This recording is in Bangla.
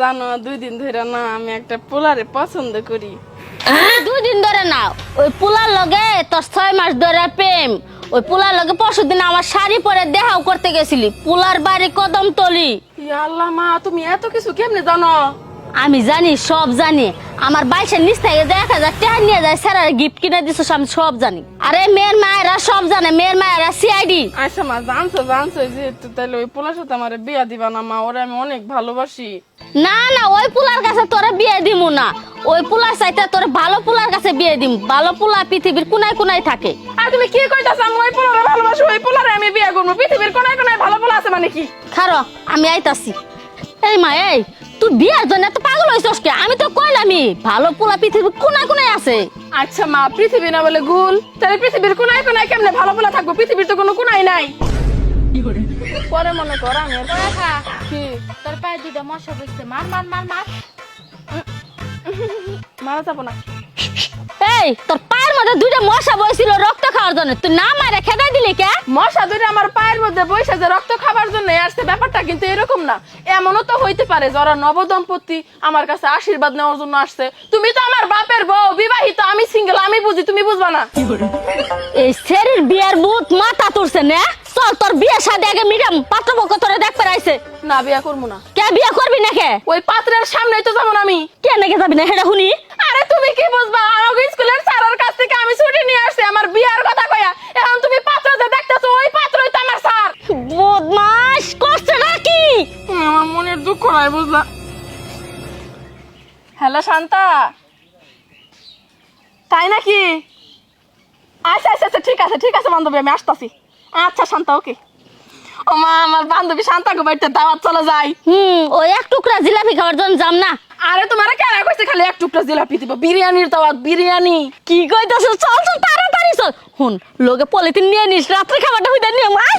জানো দুই দিন ধরে না আমি একটা পোলারে পছন্দ করি। দুই দিন ধরে না ওই পোলার লগে তোর ছয় মাস ধরে প্রেম। ওই পোলার লগে পরশু দিন আমার শাড়ি পরে দেহাও করতে গেছিলি পোলার বাড়ি কদম তলি ইয়া আল্লাহ মা তুমি এত কিছু কেমনে জানো? আমি জানি সব জানি। আমার বাইশের নিচ থেকে যে এক হাজার টাকা নিয়ে যায় স্যার গিফট কিনে দিছো আমি সব জানি। আরে মেয়ের মায়েরা সব জানে মেয়ের মায়েরা সিআইডি আচ্ছা মা জানছো জানছো যেহেতু তাহলে ওই পোলার সাথে আমার বিয়া দিবা না মা ওরে আমি অনেক ভালোবাসি। না না ওই পুলার কাছে তোরা বিয়ে দিমু না। ওই পুলার চাইতে তোর ভালো পুলার কাছে বিয়ে দিম। ভালো পুলা পৃথিবীর কোনায় কোনায় থাকে। আর তুমি কি কইতাছ আমি ওই পোলারে ভালোবাসি ওই পোলারে আমি বিয়া করব? পৃথিবীর কোনায় কোনায় ভালো পোলা আছে মানে কি? খারো আমি আইতাছি। এই মা এই তুই বিয়ার জন্য এত পাগল হয়েছিস কে? আমি তো কইলামই ভালো পোলা কোনায় কোনায় আছে। আচ্ছা মা পৃথিবী না বলে গুল তাহলে পৃথিবীর কোনায় কোনায় কেমনে ভালো পোলা থাকব? পৃথিবীর তো কোনো কোনায় নাই। পরে মনে কর আমি আর- কি? তোর পায়ে দুইটা মশা বসছে মার মার মার মার। মারা যাব না। এই তোর পায়ের মধ্যে দুইটা মশা বসছিল রক্ত খাওয়ার জন্য। তুই না মারে খেদা দিলি কে? মশা ধরে আমার মধ্যে বৈশা যে রক্ত খাবার জন্য আসছে ব্যাপারটা কিন্তু এরকম না। এমনও তো হইতে পারে যারা নবদম্পতি আমার কাছে আশীর্বাদ নেওয়ার জন্য আসছে। তুমি তো আমার বাপের বউ বিবাহিত আমি সিঙ্গেল আমি বুঝি তুমি বুঝবা না। এই শরীর বিয়ার বুত মাথা তুলছে না? চল তোর বিয়ে শাদি আগে মিডিয়াম পাত্রপক্ষ তোরে দেখ পেরাইছে না বিয়া করব না। কে বিয়ে করবি না কে ওই পাত্রের সামনে তো যেমন আমি। কে নাকি যাবি না হেটা শুনি। আরে তুমি কি বুঝবা? আমাকে স্কুলের স্যারের কাছ থেকে আমি ছুটি নিয়ে আসছি আমার বিয়ার কথা কয়া এখন তুমি পাত্র যে দেখতেছো ওই পাত্রই তো আমার স্যার বদমাস করছে নাকি আমার মনের দুঃখ নাই বুঝলা হ্যালো শান্তা। তাই নাকি? আচ্ছা আচ্ছা আচ্ছা ঠিক আছে ঠিক আছে বান্ধবী আমি আসতাছি। আচ্ছা শান্তা ওকে। ও মা আমার বান্ধবী শান্তাকে বাড়িতে দাওয়াত চলে যাই হুম ওই এক টুকরা জিলাপি খাওয়ার জন্য যাম না। আরে তোমার কেন কইছে খালি এক টুকরা জিলাপি দিব? বিরিয়ানির দাওয়াত বিরিয়ানি। কি কইতাছ? চল চল তাড়াতাড়ি চল। হুন লোকে পলিথিন নিয়ে নিস রাত্রে খাবারটা হইতে নিয়ে আয়।